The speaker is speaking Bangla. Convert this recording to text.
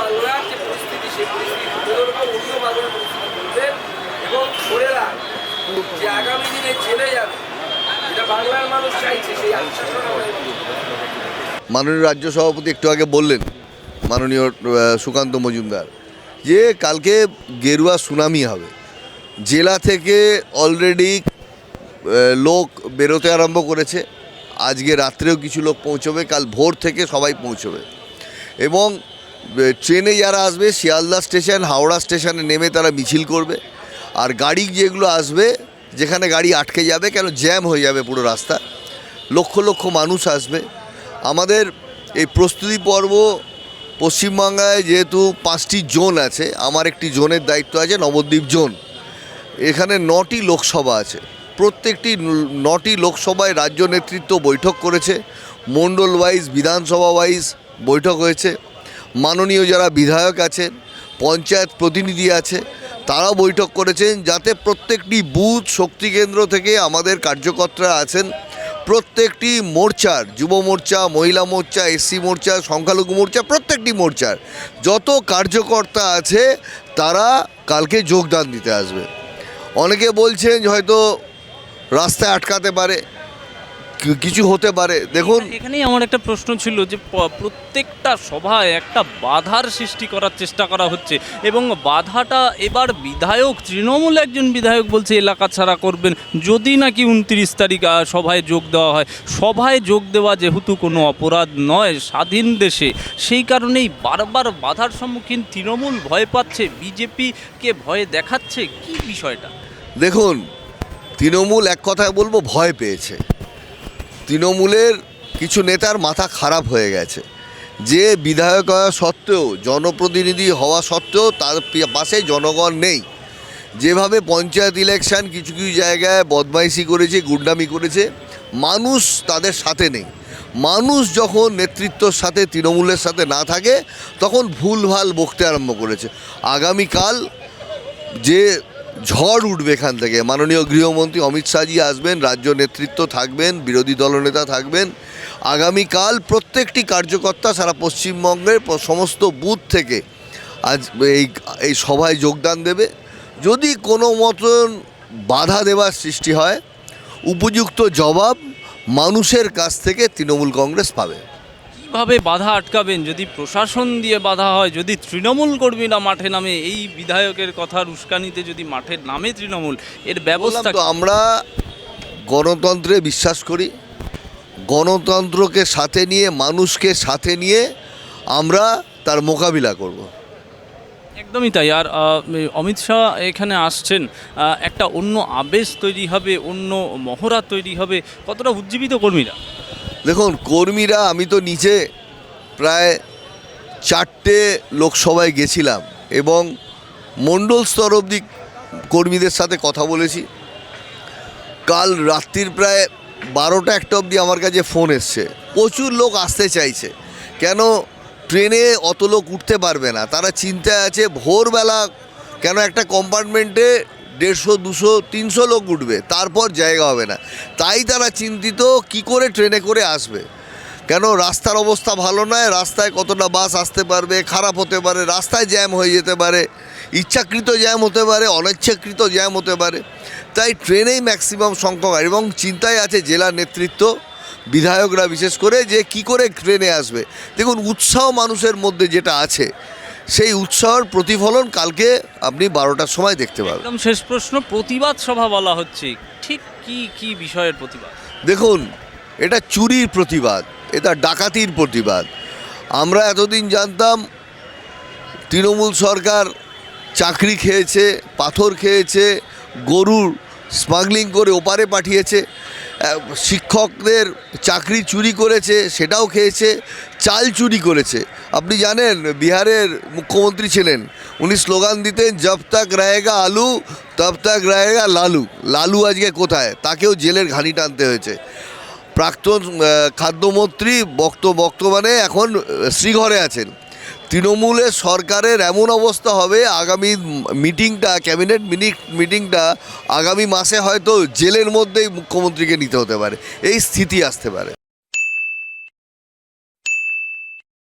বাংলার যে পরিস্থিতি, সেই পরিস্থিতি তুলে বাংলার পরিস্থিতি এবং ধরে যে আগামী দিনে জেলে যাবে, যেটা বাংলার মানুষ চাইছে, সেই মাননীয় রাজ্য সভাপতি একটু আগে বললেন, মাননীয় সুকান্ত মজুমদার, যে কালকে গেরুয়া সুনামি হবে। জেলা থেকে অলরেডি লোক বেরোতে আরম্ভ করেছে। আজকে রাত্রেও কিছু লোক পৌঁছবে, কাল ভোর থেকে সবাই পৌঁছবে। এবং ট্রেনে যারা আসবে, শিয়ালদা স্টেশন, হাওড়া স্টেশনে নেমে তারা মিছিল করবে। আর গাড়ি যেগুলো আসবে, যেখানে গাড়ি আটকে যাবে, কেন জ্যাম হয়ে যাবে পুরো রাস্তা। লক্ষ লক্ষ মানুষ আসবে। আমাদের এই প্রস্তুতি পর্ব পশ্চিমবাংলায় যেহেতু পাঁচটি জোন আছে, আমার একটি জোনের দায়িত্ব আছে, নবদ্বীপ জোন। এখানে নটি লোকসভা আছে। প্রত্যেকটি নটি লোকসভায় রাজ্য নেতৃত্ব বৈঠক করেছে। মণ্ডল ওয়াইজ বিধানসভা ওয়াইজ বৈঠক হয়েছে। মাননীয় যারা বিধায়ক আছেন, পঞ্চায়েত প্রতিনিধি আছে, তারা বৈঠক করেছেন যাতে প্রত্যেকটি বুথ শক্তি কেন্দ্র থেকে আমাদের কার্যকর্তারা আছেন। প্রত্যেকটি মোর্চার, যুব মোর্চা, মহিলা মোর্চা, এসসি মোর্চা, সংখ্যালঘু মোর্চা, প্রত্যেকটি মোর্চার যত কার্যকর্তা আছে, তারা কালকে যোগদান দিতে আসবে। অনেকে বলছেন হয়তো রাস্তায় আটকাতে পারে কিছু হতে পারে। দেখুন। এখানেই আমার একটা প্রশ্ন ছিল যে প্রত্যেকটা সভায় একটা বাধার সৃষ্টি করার চেষ্টা করা হচ্ছে এবং বাধাটা এবার বিধায়ক তৃণমূল একজন বিধায়ক বলছে এলাকা ছাড়া করবেন। যদি নাকি উনত্রিশ তারিখ সভায় যোগ দেওয়া হয়। সভায় যোগ দেওয়া যেহেতু কোনো অপরাধ নয় স্বাধীন দেশে সেই কারণেই বারবার বাধার সম্মুখীন তৃণমূল ভয় পাচ্ছে বিজেপিকে ভয় দেখাচ্ছে কি বিষয়টা? দেখুন তৃণমূল এক কথায় বলব ভয় পেয়েছে। তৃণমূলের কিছু নেতার মাথা খারাপ হয়ে গেছে। যে বিধায়ক হওয়া সত্ত্বেও, জনপ্রতিনিধি হওয়া সত্ত্বেও তার পাশে জনগণ নেই। যেভাবে পঞ্চায়েত ইলেকশন কিছু কিছু জায়গায় বদমাইশি করেছে, গুন্ডামি করেছে, মানুষ তাদের সাথে নেই। মানুষ যখন নেতৃত্বর সাথে, তৃণমূলের সাথে না থাকে, তখন ভুলভাল বকতে আরম্ভ করেছে। আগামীকাল যে ঝড় উঠবে এখান থেকে। মাননীয় গৃহমন্ত্রী অমিত শাহজি আসবেন, রাজ্য নেতৃত্ব থাকবেন, বিরোধী দলনেতা থাকবেন। আগামীকাল প্রত্যেকটি কার্যকর্তা সারা পশ্চিমবঙ্গের সমস্ত বুথ থেকে আজ এই এই সভায় যোগদান দেবে। যদি কোনো মতন বাধা দেওয়ার সৃষ্টি হয়, উপযুক্ত জবাব মানুষের কাছ থেকে তৃণমূল কংগ্রেস পাবে। কীভাবে বাধা আটকাবেন? যদি প্রশাসন দিয়ে বাধা হয় যদি তৃণমূল কর্মীরা মাঠে নামে এই বিধায়কের কথার উস্কানিতে যদি মাঠে নামে তৃণমূল এর ব্যবস্থা তো আমরা গণতন্ত্রে বিশ্বাস করি। গণতন্ত্রকে সাথে নিয়ে মানুষকে সাথে নিয়ে আমরা তার মোকাবিলা করব। একদমই তাই। আর অমিত শাহ এখানে আসছেন। একটা অন্য আবেশ তৈরি হবে অন্য মহড়া তৈরি হবে। কতটা উজ্জীবিত কর্মীরা? দেখুন, কর্মীরা, আমি তো নিচে প্রায় চারটে লোকসভায় গেছিলাম এবং মণ্ডল স্তর অবধি কর্মীদের সাথে কথা বলেছি। কাল রাত্রির প্রায় বারোটা একটা অবধি আমার কাছে ফোন এসছে। প্রচুর লোক আসতে চাইছে। কেন ট্রেনে অত লোক উঠতে পারবে না? তারা চিন্তায় আছে, ভোরবেলা কেন একটা কম্পার্টমেন্টে দেড়শো, দুশো, তিনশো লোক উঠবে, তারপর জায়গা হবে না। তাই তারা চিন্তিত কি করে ট্রেনে করে আসবে। কেন রাস্তার অবস্থা ভালো নয়, রাস্তায় কতটা বাস আসতে পারবে, খারাপ হতে পারে, রাস্তায় জ্যাম হয়ে যেতে পারে, ইচ্ছাকৃত জ্যাম হতে পারে, অনিচ্ছাকৃত জ্যাম হতে পারে। তাই ট্রেনেই ম্যাক্সিমাম সংখ্যক এবং চিন্তায় আছে জেলা নেতৃত্ব, বিধায়করা বিশেষ করে, যে কি করে ট্রেনে আসবে। দেখুন, উৎসাহ মানুষের মধ্যে যেটা আছে সেই উৎসাহের প্রতিফলন কালকে আপনি বারোটার সময় দেখতে পাবেন। একদম শেষ প্রশ্ন প্রতিবাদ সভা বলা হচ্ছে। ঠিক কি কি বিষয়ের প্রতিবাদ? দেখুন এটা চুরির প্রতিবাদ এটা ডাকাতির প্রতিবাদ। আমরা এতদিন জানতাম তৃণমূল সরকার চাকরি খেয়েছে পাথর খেয়েছে গরুর স্মাগলিং করে ওপারে পাঠিয়েছে শিক্ষকদের চাকরি চুরি করেছে সেটাও খেয়েছে চাল চুরি করেছে। আপনি জানেন, বিহারের মুখ্যমন্ত্রী ছিলেন। উনি স্লোগান দিতেন, জব তাক রায়েগা আলু, তব তাক রায়েগা লালু। লালু আজকে কোথায়? তাকেও জেলের ঘানি টানতে হয়েছে। প্রাক্তন খাদ্যমন্ত্রী বক্ত, বর্তমানে এখন শ্রীঘরে আছেন। তৃণমূলের সরকারের এমন অবস্থা হবে, আগামী মিটিংটা, ক্যাবিনেট মিটিংটা আগামী মাসে হয়তো জেলের মধ্যেই মুখ্যমন্ত্রীকে নিতে হতে পারে। এই স্থিতি আসতে পারে।